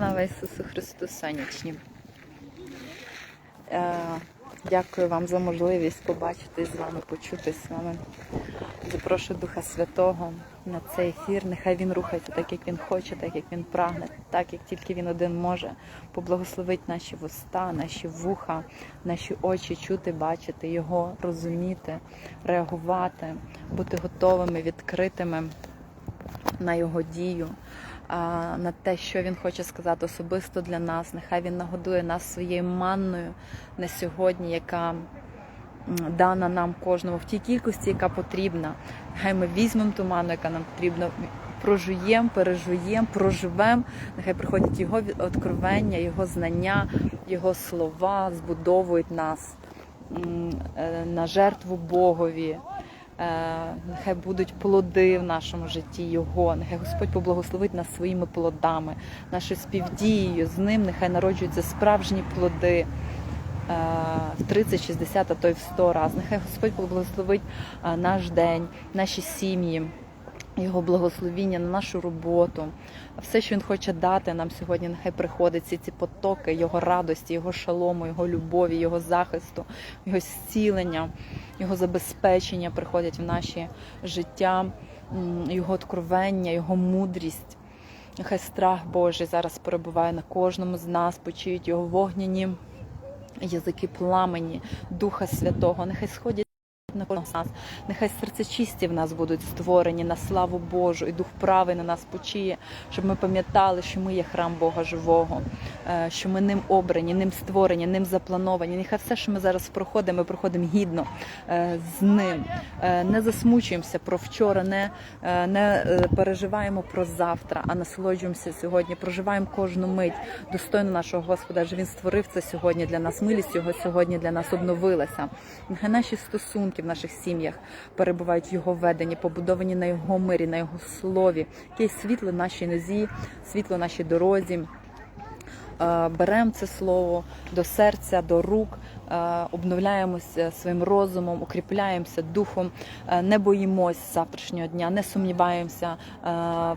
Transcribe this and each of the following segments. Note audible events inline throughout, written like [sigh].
Слава Ісусу Христу, сонячні. Е, Дякую вам за можливість побачити з вами, почути з вами. Запрошую Духа Святого на цей ефір. Нехай він рухається так, як він хоче, так як він прагне, так як тільки він один може. Поблагословить наші вуста, наші вуха, наші очі чути, бачити його, розуміти, реагувати, бути готовими, відкритими на його дію, на те, що він хоче сказати особисто для нас. Нехай він нагодує нас своєю манною на сьогодні, яка дана нам кожному в тій кількості, яка потрібна. Нехай ми візьмемо ту ману, яка нам потрібна. Прожуємо, пережуємо, проживемо. Нехай приходять його від- откровення, його знання, його слова збудовують нас е, на жертву Богові. Е, Нехай будуть плоди в нашому житті Його. Нехай Господь поблагословить нас своїми плодами, нашою співдією з ним. Нехай народжуються справжні плоди е, в 30, 60, а то й в 100 раз. Нехай Господь поблагословить е, наш день, наші сім'ї. Його благословіння на нашу роботу, все, що він хоче дати нам сьогодні, нехай приходить всі ці потоки Його радості, Його шалому, Його любові, Його захисту, Його зцілення, Його забезпечення приходять в наші життя, Його откровення, Його мудрість. Нехай страх Божий зараз перебуває на кожному з нас, почують його вогняні язики пламені Духа Святого. Нехай сходять на з нас. Нехай серцечисті в нас будуть створені на славу Божу, і дух правий на нас почіє, щоб ми пам'ятали, що ми є храм Бога живого, е, що ми ним обрані, ним створені, ним заплановані. Нехай все, що ми зараз проходимо, ми проходимо гідно е, з ним. Е, Не засмучуємося про вчора, не, не переживаємо про завтра, а насолоджуємося сьогодні. Проживаємо кожну мить достойно нашого Господа. Адже він створив це сьогодні для нас. Милість його сьогодні для нас обновилася. Нехай наші стосунки наших сім'ях перебувають його веденні, побудовані на його мирі, на його слові. Яке світло нашій нозі, світло нашій дорозі. Е, Беремо це слово до серця, до рук, е, обновляємося своїм розумом, укріпляємося духом, е, не боїмось завтрашнього дня, не сумніваємося е,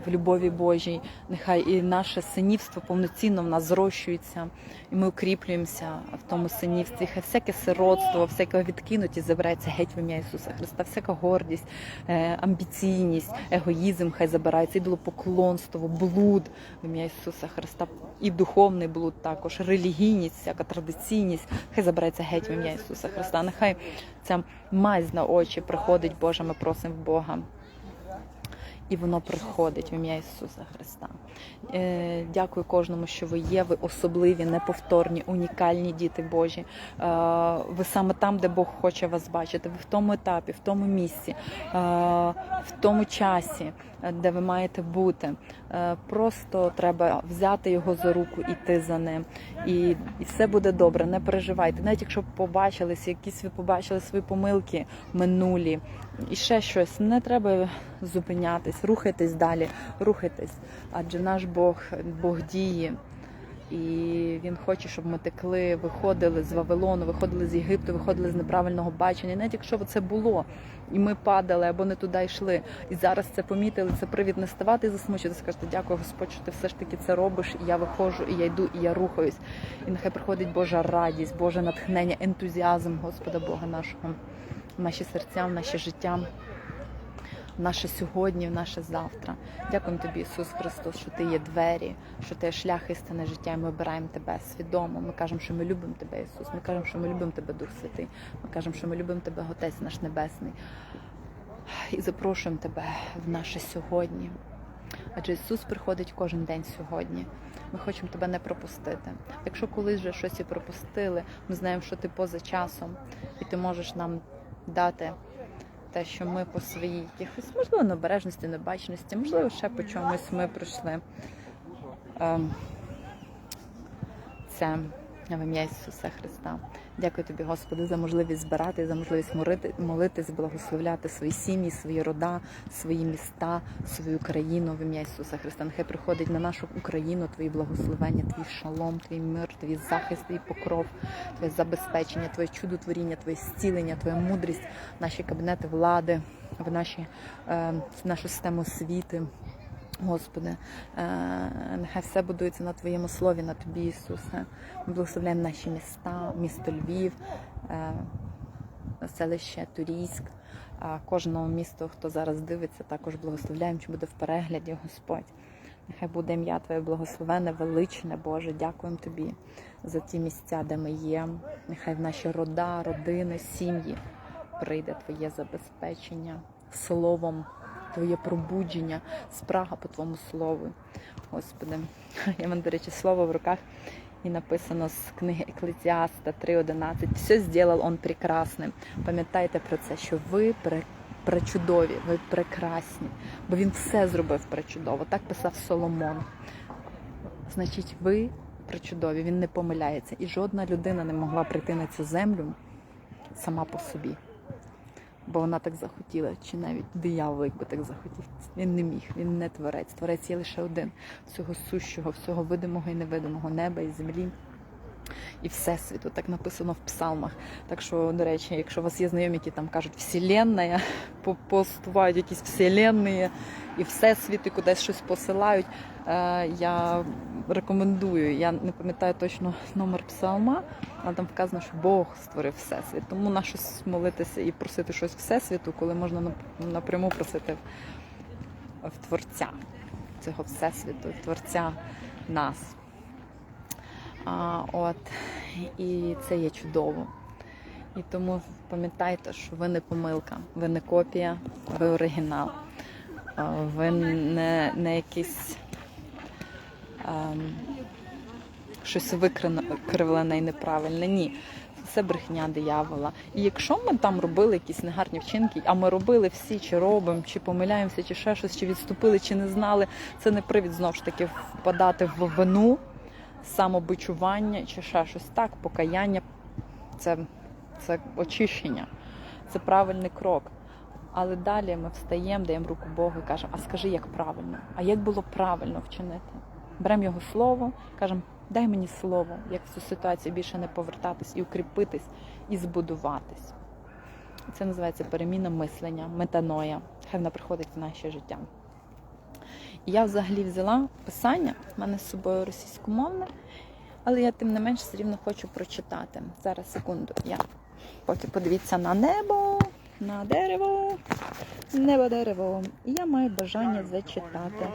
в любові Божій. Нехай і наше синівство повноцінно в нас зрощується, і ми укріплюємося в тому синівстві. Хай всяке сиротство, всяке відкинуті забирається геть в ім'я Ісуса Христа, всяка гордість, е, амбіційність, егоїзм, хай забирається, ідолопоклонство, блуд в ім'я Ісуса Христа, і духовний блуд також, релігійність, всяка традиційність, хай забирається геть в ім'я Ісуса Христа. Нехай ця мазь на очі приходить, Боже, ми просимо Бога. І воно приходить в ім'я Ісуса Христа. Е, дякую кожному, що ви є. Ви особливі, неповторні, унікальні діти Божі. Е, ви саме там, де Бог хоче вас бачити. Ви в тому етапі, в тому місці, е, в тому часі, де ви маєте бути. Е, просто треба взяти його за руку, іти за ним. І, і все буде добре. Не переживайте. Навіть якщо побачилися, якісь ви побачили свої помилки минулі, і ще щось, не треба зупинятись, рухайтесь далі, рухайтесь. Адже наш Бог, Бог діє. І він хоче, щоб ми текли, виходили з Вавилону, виходили з Єгипту, виходили з неправильного бачення. Навіть якщо це було, і ми падали або не туди йшли, і зараз це помітили, це привід не ставати і засмучитися, сказати, дякую, Господь, що ти все ж таки це робиш, і я виходжу, і я йду, і я рухаюсь. І нехай приходить Божа радість, Боже натхнення, ентузіазм Господа Бога нашого, в наші серця, в наше життя наше сьогодні, в наше завтра. Дякуємо тобі, Ісус Христос, що ти є двері, що ти є шлях істини життя, і ми обираємо тебе свідомо. Ми кажемо, що ми любимо тебе, Ісус. Ми кажемо, що ми любимо тебе, Дух Святий. Ми кажемо, що ми любимо тебе, Отець наш Небесний. І запрошуємо тебе в наше сьогодні. Адже Ісус приходить кожен день сьогодні. Ми хочемо тебе не пропустити. Якщо колись вже щось і пропустили, ми знаємо, що ти поза часом, і ти можеш нам дати те, що ми по своїй якихось, можливо, необережності, небачності, можливо, ще по чомусь ми пройшли. Ем, це в ім'я Ісуса Христа. Дякую тобі, Господи, за можливість збирати, за можливість молити, молитись, благословляти свої сім'ї, свої рода, свої міста, свою країну в ім'я Ісуса Христа. Нехай приходить на нашу Україну твої благословення, твій шалом, твій мир, твій захист, твій покров, твоє забезпечення, твоє чудотворіння, твоє зцілення, твоя мудрість, наші кабінети влади, в наші, е, в нашу систему освіти. Господи, е, нехай все будується на Твоєму слові, на Тобі, Ісусе. Ми благословляємо наші міста, місто Львів, е, селище Турійськ, кожного місту, хто зараз дивиться, також благословляємо, що буде в перегляді, Господь. Нехай буде ім'я Твоє благословене, величне, Боже. Дякуємо Тобі за ті місця, де ми є. Нехай в наші рода, родини, сім'ї прийде Твоє забезпечення словом, Твоє пробудження, спрага по Твоєму слову. Господи, [laughs] я мене, до речі, слово в руках. І написано з книги Еклезіаста 3.11. Все зробив Он прекрасним. Пам'ятайте про це, що ви пре- пречудові, ви прекрасні, бо він все зробив пречудово. Так писав Соломон. Значить, ви пречудові, він не помиляється. І жодна людина не могла прийти на цю землю сама по собі. Бо вона так захотіла, чи навіть диявол, якби так захотів. Він не міг, він не творець. Творець є лише один всього сущого, всього видимого і невидимого неба і землі. І всесвіту, так написано в псалмах. Так що, до речі, якщо у вас є знайомі, які там кажуть вселенная, по- постувають якісь вселенні і всесвіт, і кудись щось посилають, е, я рекомендую. Я не пам'ятаю точно номер псалма, але там вказано, що Бог створив всесвіт. Тому на щось молитися і просити щось всесвіту, коли можна напряму просити в, Творця цього всесвіту, в Творця нас. А, от, і це є чудово. І тому пам'ятайте, що ви не помилка, ви не копія, ви оригінал. Ви не, не якийсь щось викривлене і неправильне. Ні. Це брехня диявола. І якщо ми там робили якісь негарні вчинки, а ми робили всі, чи робимо, чи помиляємося, чи ще щось, чи відступили, чи не знали, це не привід знову ж таки впадати в вину, самобичування, чи ще щось так, покаяння це, це очищення, це правильний крок. Але далі ми встаємо, даємо руку Богу і кажемо, а скажи, як правильно, а як було правильно вчинити? Беремо його слово, кажемо, дай мені слово, як в цю ситуацію більше не повертатись і укріпитись, і збудуватись. Це називається переміна мислення, метаноя. Хай вона приходить в наше життя. Я взагалі взяла писання, в мене з собою російськомовне, але я тим не менш все рівно хочу прочитати. Зараз секунду. Я поки подивіться на небо, на дерево, небо дерево. І я маю бажання зачитати.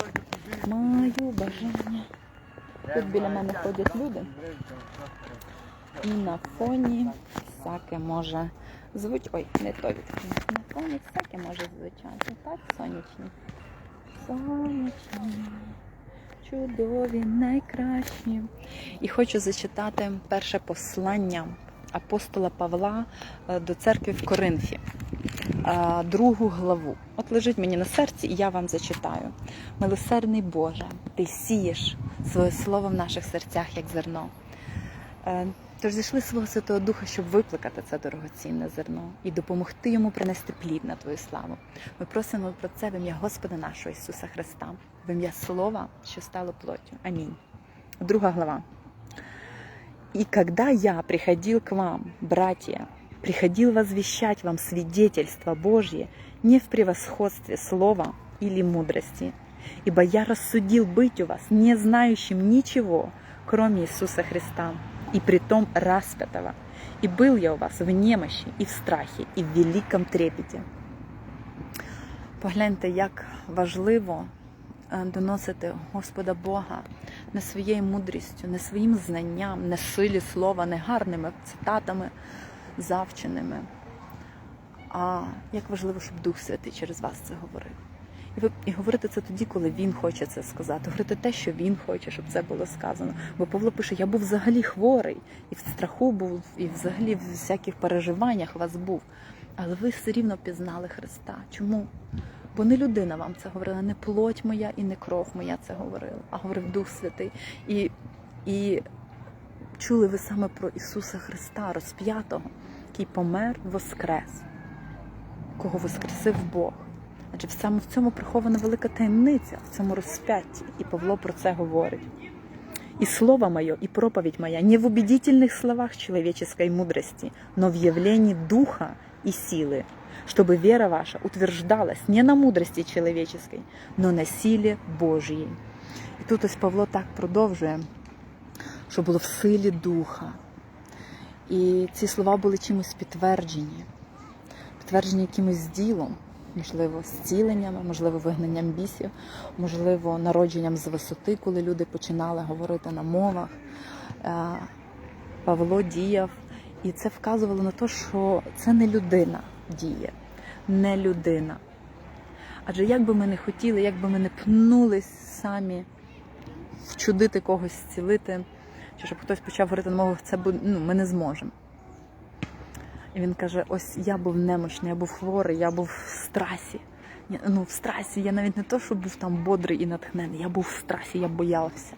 Маю бажання. Тут біля мене ходять люди. І на фоні всяке може звуть. Ой, не то відкрив. На фоні всяке може звучати. Так, сонячні. Сонячні, чудові, найкращі. І хочу зачитати перше послання апостола Павла е, до церкви в Коринфі, другу главу. От лежить мені на серці, і я вам зачитаю. Милосердний Боже, ти сієш своє слово в наших серцях, як зерно. Е, Тож зійшли свого Святого Духа, щоб викликати це дорогоцінне зерно і допомогти йому принести плід на Твою славу. Ми просимо про це в ім'я Господа нашого Ісуса Христа, в ім'я Слова, що стало плоттю. Амінь. Друга глава. И когда я приходил к вам, братья, приходил возвещать вам свидетельство Божье не в превосходстве слова или мудрости, ибо я рассудил быть у вас не знающим ничего, кроме Иисуса Христа, и притом распятого. И был я у вас в немощи, и в страхе, и в великом трепете. Погляньте, як важливо е, доносити Господа Бога не своєю мудрістю, не своїм знанням, не силі слова, не гарними цитатами завченими. А як важливо, щоб Дух Святий через вас це говорив. І ви і говорити це тоді, коли він хоче це сказати. Говорити те, що він хоче, щоб це було сказано. Бо Павло пише: я був взагалі хворий, і в страху був, і взагалі в всяких переживаннях вас був. Але ви все рівно пізнали Христа. Чому? Бо не людина вам це говорила, не плоть моя і не кров моя це говорила, а говорив Дух Святий. І, і чули ви саме про Ісуса Христа, розп'ятого, який помер, воскрес, кого воскресив Бог. Адже саме в цьому прихована велика таємниця, в цьому розп'ятті. І Павло про це говорить. И слово мое, и проповедь моя не в убедительных словах человеческой мудрости, но в явлении духа и силы, чтобы вера ваша утверждалась не на мудрости человеческой, но на силі Божій. І тут ось Павло так продовжує, що було в силі духа. І ці слова були чимось підтверджені, підтверджені якимось ділом, можливо, зціленнями, можливо, вигнанням бісів, можливо, народженням з висоти, коли люди починали говорити на мовах. Е, Павло діяв, і це вказувало на те, що це не людина діє, не людина. Адже як би ми не хотіли, як би ми не пнулись самі вчудити когось, зцілити, чи щоб хтось почав говорити мовах, це буде, ну, ми не зможемо. І він каже: ось я був немощний, я був хворий, я був в страсі. Ну, в страсі я навіть не то, що був там бодрий і натхнений, я був в страсі, я боявся.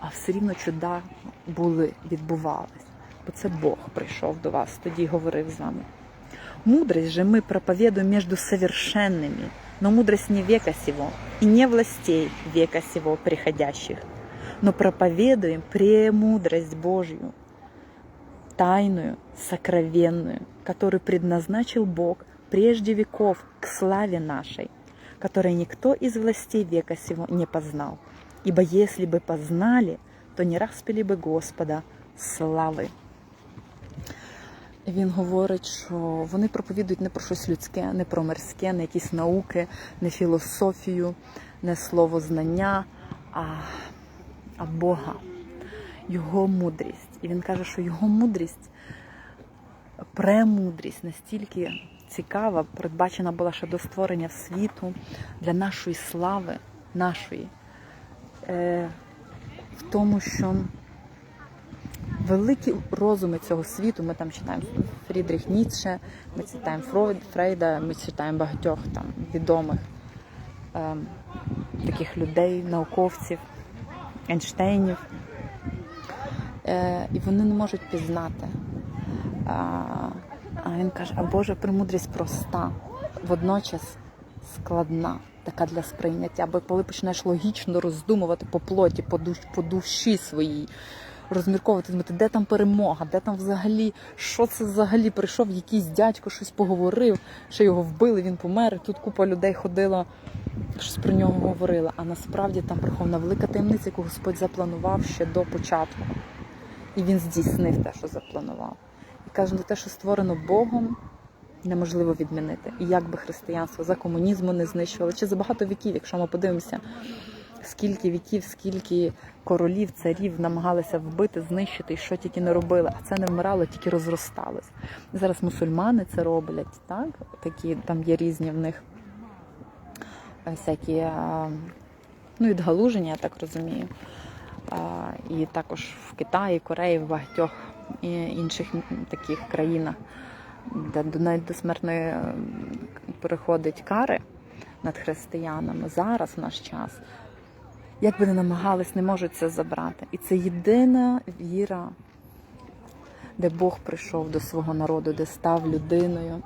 А все рівно чуда були, відбувались. Бо це Бог прийшов до вас, тоді говорив з вами. Мудрость же мы проповедуем между совершенными, но мудрость не века сего и не властей века сего приходящих, но проповедуем премудрость Божью, тайную, сокровенную, которую предназначил Бог прежде веков к славе нашей, которой никто из властей века сего не познал. Ибо если бы познали, то не распили бы Господа слави. Він говорить, що вони проповідують не про щось людське, не про мирське, не якісь науки, не філософію, не слово знання, а, а Бога, Його мудрість. І він каже, що його мудрість, премудрість настільки цікава, передбачена була ще до створення світу для нашої слави, нашої, е, в тому, що великі розуми цього світу. Ми там читаємо Фрідріх Ніцше, ми читаємо Фройд, Фрейда, ми читаємо багатьох там відомих ем, таких людей, науковців, Ейнштейнів. Е, і вони не можуть пізнати. А, він каже, а Божа премудрість проста, водночас складна, така для сприйняття. Бо коли почнеш логічно роздумувати по плоті, по, душ, по душі своїй, розмірковувати, думати, де там перемога, де там взагалі, що це взагалі прийшов, якийсь дядько щось поговорив, що його вбили, він помер. Тут купа людей ходила, щось про нього говорила. А насправді там прихована велика таємниця, яку Господь запланував ще до початку. І він здійснив те, що запланував. І каже, те, що створено Богом, неможливо відмінити. І як би християнство за комунізму не знищували, чи за багато віків, якщо ми подивимося, скільки віків, скільки королів, царів намагалися вбити, знищити, і що тільки не робили, а це не вмирало, тільки розросталось. Зараз мусульмани це роблять, так? Такі там є різні в них всякі е, ну, відгалуження, я так розумію. І також в Китаї, Кореї, в багатьох інших таких країнах, де навіть до смертної е, переходить кари над християнами зараз в наш час. Як би не намагались, не можуть це забрати. І це єдина віра, де Бог прийшов до свого народу, де став людиною.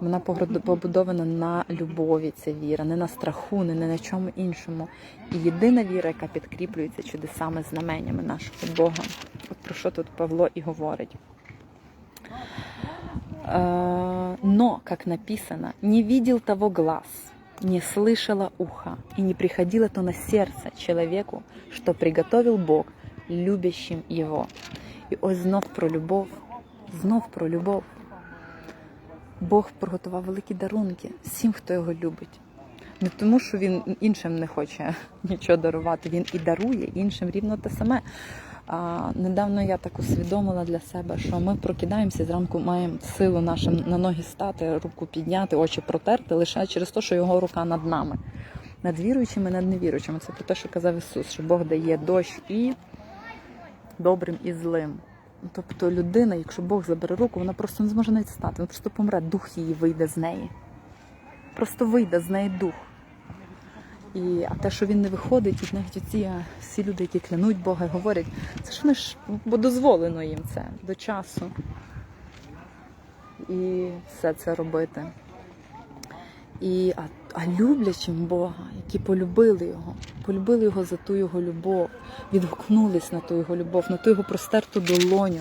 Вона побудована на любові, ця віра, не на страху, не на чому іншому. І єдина віра, яка підкріплюється чудесами, знаменями нашого Бога. От про що тут Павло і говорить. Э, Но, как написано, не видел того глаз, не слышало ухо, и не приходило то на серце человеку, что приготовил Бог любящим Його. І ось знов про любов, знов про любов. Бог приготував великі дарунки всім, хто його любить. Не тому, що він іншим не хоче нічого дарувати, він і дарує іншим рівно те саме. А, недавно я так усвідомила для себе, що ми прокидаємося зранку, маємо силу нашим на ноги стати, руку підняти, очі протерти лише через те, що його рука над нами, над віруючими, над невіруючими. Це про те, що казав Ісус, що Бог дає дощ і добрим і злим. Тобто людина, якщо Бог забере руку, вона просто не зможе навіть стати, вона просто помре, дух її вийде з неї. Просто вийде з неї дух. І, а те, що він не виходить, і навіть оці всі люди, які клянуть Бога і говорять, це ж вони ж, бо дозволено їм це до часу. І все це робити. І, а, а люблячим Бога, які полюбили його, полюбили його за ту його любов, відгукнулись на ту його любов, на ту його простерту долоню.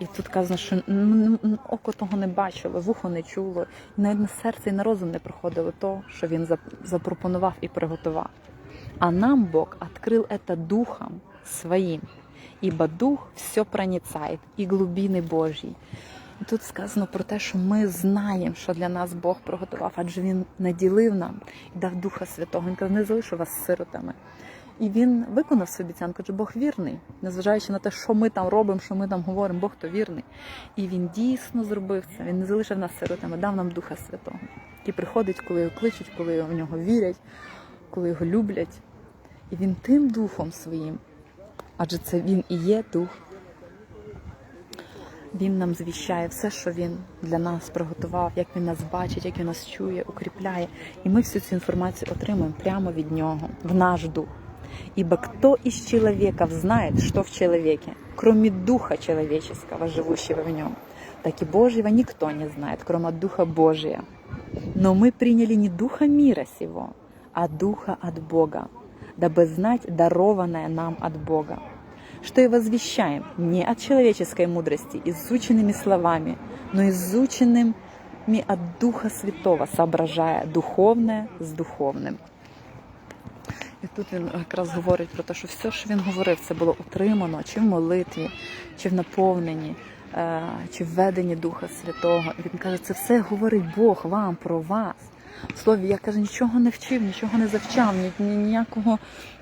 І тут казано, що око того не бачило, вухо не чуло, і навіть на серце і на розум не приходило то, що він запропонував і приготував. А нам Бог открыл это Духом Своим, ибо Дух все проницает, і глубини Божій. І тут сказано про те, що ми знаємо, що для нас Бог приготував, адже Він наділив нам і дав Духа Святого. Він каже, не залишу вас сиротами. І він виконав свою обіцянку, адже Бог вірний, незважаючи на те, що ми там робимо, що ми там говоримо, Бог то вірний. І він дійсно зробив це. Він не залишив нас сиротами, дав нам Духа Святого, який приходить, коли його кличуть, коли в нього вірять, коли його люблять. І він тим духом своїм, адже це він і є дух. Він нам звіщає все, що він для нас приготував, як він нас бачить, як він нас чує, укріпляє. І ми всю цю інформацію отримуємо прямо від нього, в наш дух. Ибо кто из человеков знает, что в человеке, кроме духа человеческого, живущего в нем, так и Божьего никто не знает, кроме духа Божия. Но мы приняли не духа мира сего, а духа от Бога, дабы знать дарованное нам от Бога что и возвещаем не от человеческой мудрости, изученными словами, но изученными от Духа Святого, соображая духовне з духовним. І тут він якраз говорить про те, що все, що він говорив, це було утримано чи в молитві, чи в наповненні, е, чи в веденні Духа Святого. Він каже, це все говорить Бог вам про вас. В слові, я каже, нічого не вчив, нічого не завчав, ні, ні- ніякого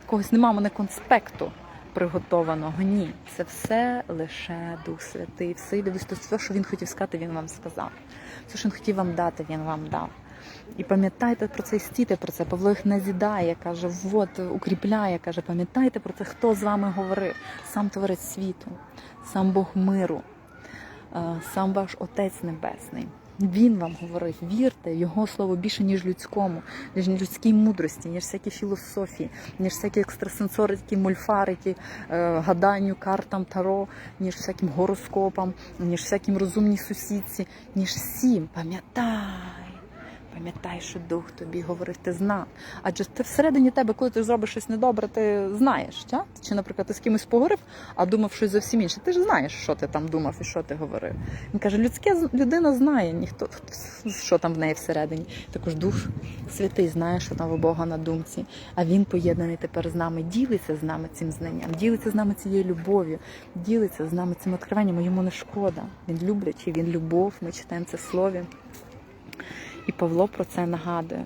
когось нема в мене конспекту приготованого. Ні, це все лише Дух Святий, все йде все, що він хотів сказати, він вам сказав. Все, що він хотів вам дати, він вам дав. І пам'ятайте про це, і стійте про це. Павло їх назідає, каже, вот, укріпляє, каже, пам'ятайте про це, хто з вами говорив. Сам Творець світу, сам Бог миру, е, сам ваш Отець Небесний. Він вам говорив, вірте його слово більше, ніж людському, ніж людській мудрості, ніж всякі філософії, ніж всякі екстрасенсорики, мульфарики, е, гаданню, картам, таро, ніж всяким гороскопам, ніж всяким розумній сусідці, ніж всім. Пам'ятай. Пам'ятай, що дух тобі говорив, ти знав. Адже ти всередині тебе, коли ти зробиш щось недобре, ти знаєш. Ча? Чи, наприклад, ти з кимось поговорив, а думав щось зовсім інше. Ти ж знаєш, що ти там думав і що ти говорив. Він каже, людське людина знає, ніхто що там в неї всередині. Також дух святий знає, що там у Бога на думці. А він поєднаний тепер з нами, ділиться з нами цим знанням, ділиться з нами цією любов'ю, ділиться з нами цим відкриванням. Йому не шкода. Він люблячий, він любов. Ми читаємо це в слові. И Павло про це нагадує.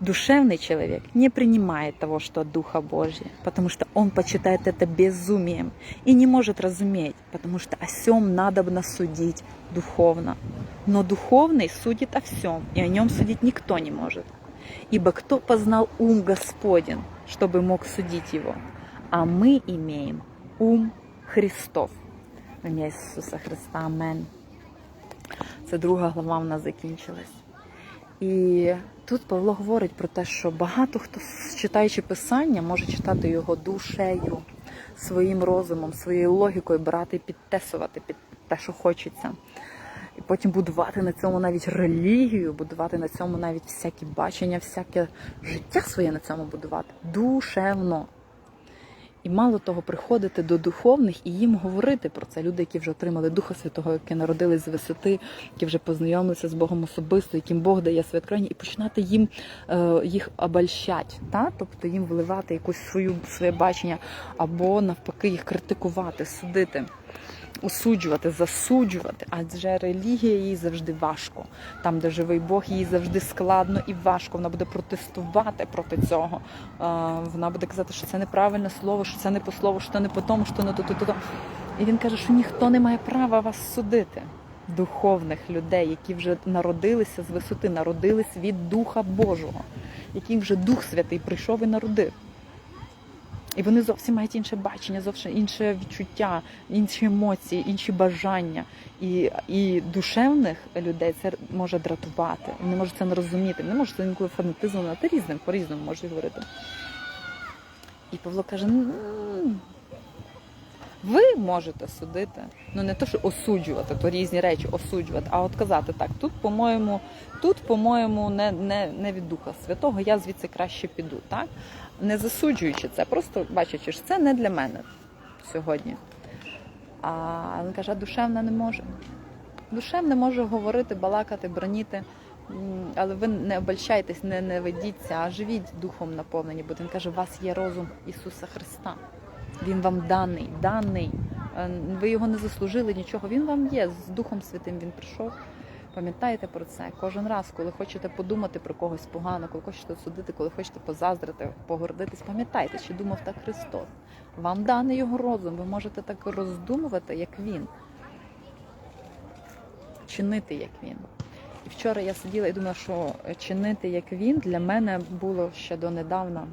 Душевный человек не принимает того, что от Духа Божия, потому что он почитает это безумием и не может разуметь, потому что о сем надо судить духовно. Но духовный судит о всем, и о нем судить никто не может. Ибо кто познал ум Господен, чтобы мог судить его? А мы имеем ум Христов. В ім'я Ісуса Христа. Амен. Це друга глава в нас закінчилась. І тут Павло говорить про те, що багато хто, читаючи писання, може читати його душею, своїм розумом, своєю логікою, брати і підтесувати під те, що хочеться. І потім будувати на цьому навіть релігію, будувати на цьому навіть всякі бачення, всяке життя своє на цьому будувати душевно. І мало того, приходити до духовних і їм говорити про це. Люди, які вже отримали Духа Святого, які народились з висоти, які вже познайомилися з Богом особисто, яким Бог дає своє откровення, і починати їм е, їх обольщать, та? тобто їм вливати якусь свою своє бачення, або навпаки їх критикувати, судити. Осуджувати, засуджувати, адже релігія їй завжди важко. Там, де живий Бог, їй завжди складно і важко. Вона буде протестувати проти цього. Вона буде казати, що це неправильне слово, що це не по слову, що це не по тому, що не то, то, то. І він каже, що ніхто не має права вас судити. Духовних людей, які вже народилися з висоти, народились від Духа Божого, який вже Дух Святий прийшов і народив. І вони зовсім мають інше бачення, зовсім інше відчуття, інші емоції, інші бажання. І, і душевних людей це може дратувати. Вони можуть це не розуміти. Не можуть це інколи фанатизувати різним, по-різному можуть говорити. І Павло каже: «М, ви можете судити, ну не то, що осуджувати, то різні речі осуджувати, а от казати так, тут, по-моєму, тут, по-моєму, не, не, не від Духа Святого, я звідси краще піду, так? Не засуджуючи це, просто бачачи, що це не для мене сьогодні. А він каже, а душевна не може. Душевне може говорити, балакати, броніти. Але ви не обольщайтесь, не, не ведіться, а живіть духом наповнені, бо він каже, у вас є розум Ісуса Христа. Він вам даний, даний. Е, Ви його не заслужили нічого. Він вам є з Духом Святим. Він прийшов. Пам'ятайте про це кожен раз, коли хочете подумати про когось погано, коли хочете судити, коли хочете позаздрити, погордитись, пам'ятайте, що думав так Христос. Вам даний його розум. Ви можете так роздумувати, як він, чинити як він. І вчора я сиділа і думала, що чинити як він для мене було ще донедавна.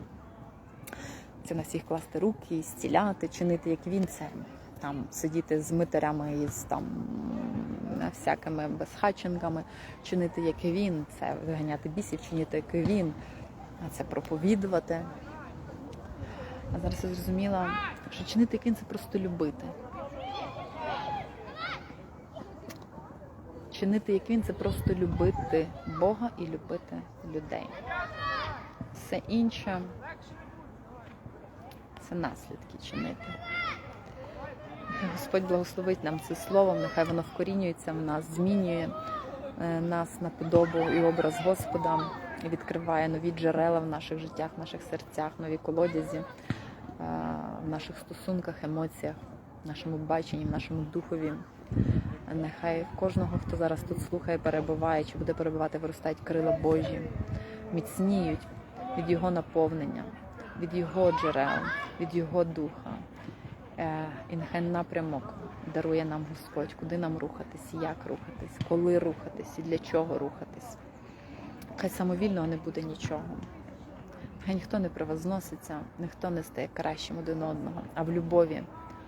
Це на всіх класти руки, зціляти, чинити як він, це там сидіти з митарями і з там всякими безхатченками, чинити як він, це виганяти бісів, чинити як він, а це проповідувати. А зараз я зрозуміла, що чинити як він це просто любити. Чинити як він це просто любити Бога і любити людей. Все інше це наслідки чинити. Господь благословить нам це словом, нехай воно вкорінюється в нас, змінює е, нас на подобу і образ Господа, і відкриває нові джерела в наших життях, в наших серцях, нові колодязі, е, в наших стосунках, емоціях, в нашому баченні, в нашому духові. Нехай кожного, хто зараз тут слухає, перебуває чи буде перебувати, виростають крила Божі, міцніють від Його наповнення, від Його джерел, від Його духа. Е, І нехай напрямок дарує нам Господь, куди нам рухатись, як рухатись, коли рухатись і для чого рухатись. Хай самовільного не буде нічого. Хай ніхто не превозноситься, ніхто не стає кращим один одного, а в любові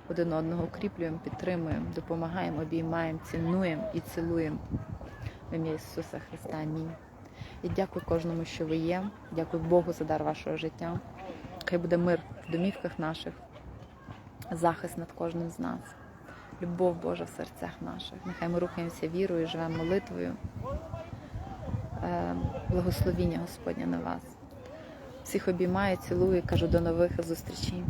один одного укріплюємо, підтримуємо, допомагаємо, обіймаємо, цінуємо і цілуємо. В ім'я Ісуса Христа. Амінь. І дякую кожному, що ви є. Дякую Богу за дар вашого життя. Хай буде мир в домівках наших, захист над кожним з нас, любов Божа в серцях наших. Нехай ми рухаємося вірою, живемо молитвою. Е, Благословіння Господня на вас. Всіх обіймаю, цілую, кажу до нових зустрічей.